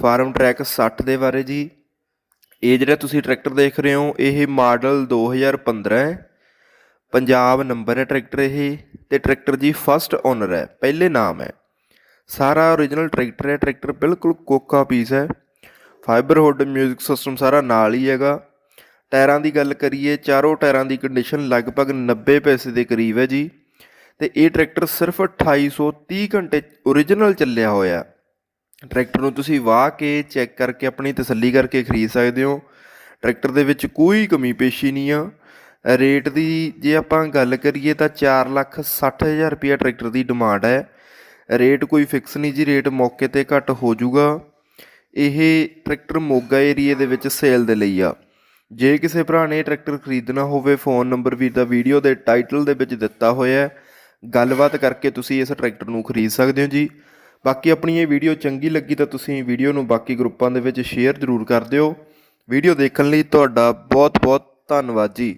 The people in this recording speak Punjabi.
ਫਾਰਮ ਟਰੈਕ 60 ਦੇ ਬਾਰੇ ਜੀ। ਇਹ ਜਿਹੜਾ ਤੁਸੀਂ ਟਰੈਕਟਰ ਦੇਖ ਰਹੇ ਹੋ, ਇਹ ਮਾਡਲ 2015 ਹੈ। ਪੰਜਾਬ ਨੰਬਰ ਹੈ ਟਰੈਕਟਰ ਇਹ ਤੇ ਟਰੈਕਟਰ ਜੀ ਫਸਟ ਓਨਰ ਹੈ, ਪਹਿਲੇ ਨਾਮ ਹੈ। ਸਾਰਾ ਓਰੀਜਨਲ ਟਰੈਕਟਰ ਹੈ, ਟਰੈਕਟਰ ਬਿਲਕੁਲ ਕੋਕਾ ਪੀਸ ਹੈ। ਫਾਈਬਰ ਹੁੱਡ 뮤직 ਸਿਸਟਮ ਸਾਰਾ ਨਾਲ ਹੀ ਹੈਗਾ। ਟਾਇਰਾਂ ਦੀ ਗੱਲ ਕਰੀਏ, ਚਾਰੋਂ ਟਾਇਰਾਂ ਦੀ ਕੰਡੀਸ਼ਨ ਲਗਭਗ 90 ਪੈਸੇ ਦੇ ਕਰੀਬ ਹੈ ਜੀ। ਤੇ ਇਹ ਟਰੈਕਟਰ ਸਿਰਫ 2830 ਘੰਟੇ ਓਰੀਜਨਲ ਚੱਲਿਆ ਹੋਇਆ। ਟਰੈਕਟਰ ਨੂੰ ਤੁਸੀਂ ਵਾਹ ਕੇ ਚੈੱਕ ਕਰਕੇ ਆਪਣੀ ਤਸੱਲੀ ਕਰਕੇ ਖਰੀਦ ਸਕਦੇ ਹੋ। ਟਰੈਕਟਰ ਦੇ ਵਿੱਚ ਕੋਈ ਕਮੀ ਪੇਸ਼ੀ ਨਹੀਂ ਆ। ਰੇਟ ਦੀ ਜੇ ਆਪਾਂ ਗੱਲ ਕਰੀਏ ਤਾਂ 4 ਲੱਖ 60 ਹਜ਼ਾਰ ਰੁਪਇਆ ਟਰੈਕਟਰ ਦੀ ਡਿਮਾਂਡ ਹੈ। ਰੇਟ ਕੋਈ ਫਿਕਸ ਨਹੀਂ ਜੀ, ਰੇਟ ਮੌਕੇ ਤੇ ਘੱਟ ਹੋ ਜਾਊਗਾ। ਇਹ ਟਰੈਕਟਰ ਮੋਗਾ ਏਰੀਏ ਦੇ ਵਿੱਚ ਸੇਲ ਦੇ ਲਈ ਆ। ਜੇ ਕਿਸੇ ਭਰਾ ਨੇ ਟਰੈਕਟਰ ਖਰੀਦਣਾ ਹੋਵੇ, ਫੋਨ ਨੰਬਰ ਵੀ ਦਾ ਵੀਡੀਓ ਦੇ ਟਾਈਟਲ ਦੇ ਵਿੱਚ ਦਿੱਤਾ ਹੋਇਆ ਹੈ। ਗੱਲਬਾਤ ਕਰਕੇ ਤੁਸੀਂ ਇਸ ਟਰੈਕਟਰ ਨੂੰ ਖਰੀਦ ਸਕਦੇ ਹੋ ਜੀ। ਬਾਕੀ ਆਪਣੀ ਇਹ ਵੀਡੀਓ ਚੰਗੀ ਲੱਗੀ ਤਾਂ ਤੁਸੀਂ ਵੀਡੀਓ ਨੂੰ ਬਾਕੀ ਗਰੁੱਪਾਂ ਦੇ ਵਿੱਚ ਸ਼ੇਅਰ ਜ਼ਰੂਰ ਕਰ ਦਿਓ। ਵੀਡੀਓ ਦੇਖਣ ਲਈ ਤੁਹਾਡਾ ਬਹੁਤ ਬਹੁਤ ਧੰਨਵਾਦ ਜੀ।